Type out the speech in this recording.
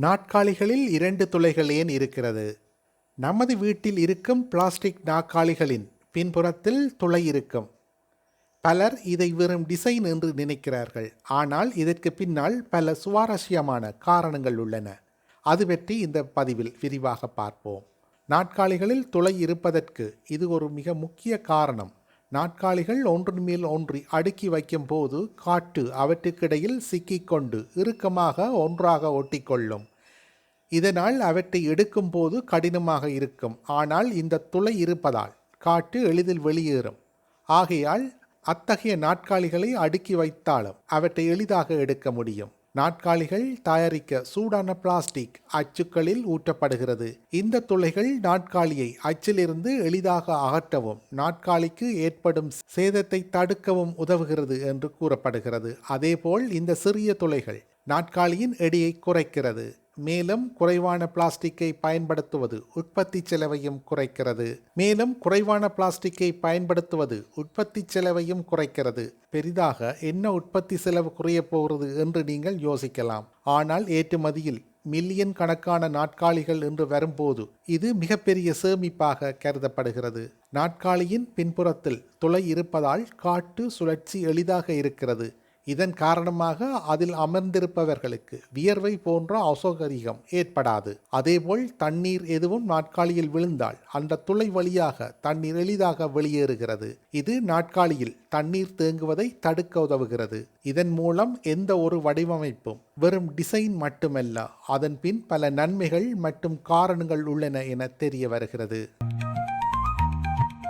நாட்காலிகளில் இரண்டு துளைகள் ஏன் இருக்கிறது? நமது வீட்டில் இருக்கும் பிளாஸ்டிக் நாற்காலிகளின் பின்புறத்தில் துளை இருக்கும். பலர் இதை வெறும் டிசைன் என்று நினைக்கிறார்கள். ஆனால் இதற்கு பின்னால் பல சுவாரஸ்யமான காரணங்கள் உள்ளன. அது பற்றி இந்த பதிவில் விரிவாக பார்ப்போம். நாட்காலிகளில் துளை இருப்பதற்கு இது ஒரு மிக முக்கிய காரணம். நாட்காலிகள் ஒன்றின் மேல் ஒன்றி அடுக்கி வைக்கும் போது காற்று அவற்றுக்கிடையில் சிக்கிக்கொண்டு இறுக்கமாக ஒன்றாக ஒட்டிக்கொள்ளும். இதனால் அவற்றை எடுக்கும் போது கடினமாக இருக்கும். ஆனால் இந்த துளை இருப்பதால் காற்று எளிதில் வெளியேறும். ஆகையால் அத்தகைய நாட்காலிகளை அடுக்கி வைத்தாலும் அவற்றை எளிதாக எடுக்க முடியும். நாட்காலிகள் தயாரிக்க சூடான பிளாஸ்டிக் அச்சுக்களில் ஊற்றப்படுகிறது. இந்த துளைகள் நாட்காலியை அச்சிலிருந்து எளிதாக அகற்றவும் நாட்காலிக்கு ஏற்படும் சேதத்தை தடுக்கவும் உதவுகிறது என்று கூறப்படுகிறது. அதேபோல் இந்த சிறிய துளைகள் நாட்காலியின் எடையை குறைக்கிறது. மேலும் குறைவான பிளாஸ்டிக்கை பயன்படுத்துவது உற்பத்தி செலவையும் குறைக்கிறது. மேலும் குறைவான பிளாஸ்டிக்கை பயன்படுத்துவது உற்பத்தி செலவையும் குறைக்கிறது. பெரிதாக என்ன உற்பத்தி செலவு குறைய போகிறது என்று நீங்கள் யோசிக்கலாம். ஆனால் ஏற்றுமதியில் மில்லியன் கணக்கான நாட்காலிகள் என்று வரும்போது இது மிகப்பெரிய சேமிப்பாக கருதப்படுகிறது. நாட்காலியின் பின்புறத்தில் துளை இருப்பதால் காட்டு சுழற்சி எளிதாக இருக்கிறது. இதன் காரணமாக அதில் அமர்ந்திருப்பவர்களுக்கு வியர்வை போன்ற அசௌகரியம் ஏற்படாது. அதேபோல் தண்ணீர் எதுவும் நாட்காலியில் விழுந்தால் அந்த துளை வழியாக தண்ணீர் எளிதாக வெளியேறுகிறது. இது நாட்காலியில் தண்ணீர் தேங்குவதை தடுக்க உதவுகிறது. இதன் மூலம் எந்த ஒரு வடிவமைப்பும் வெறும் டிசைன் மட்டுமல்ல அதன் பின் பல நன்மைகள் மற்றும் காரணங்கள் உள்ளன என தெரிய வருகிறது.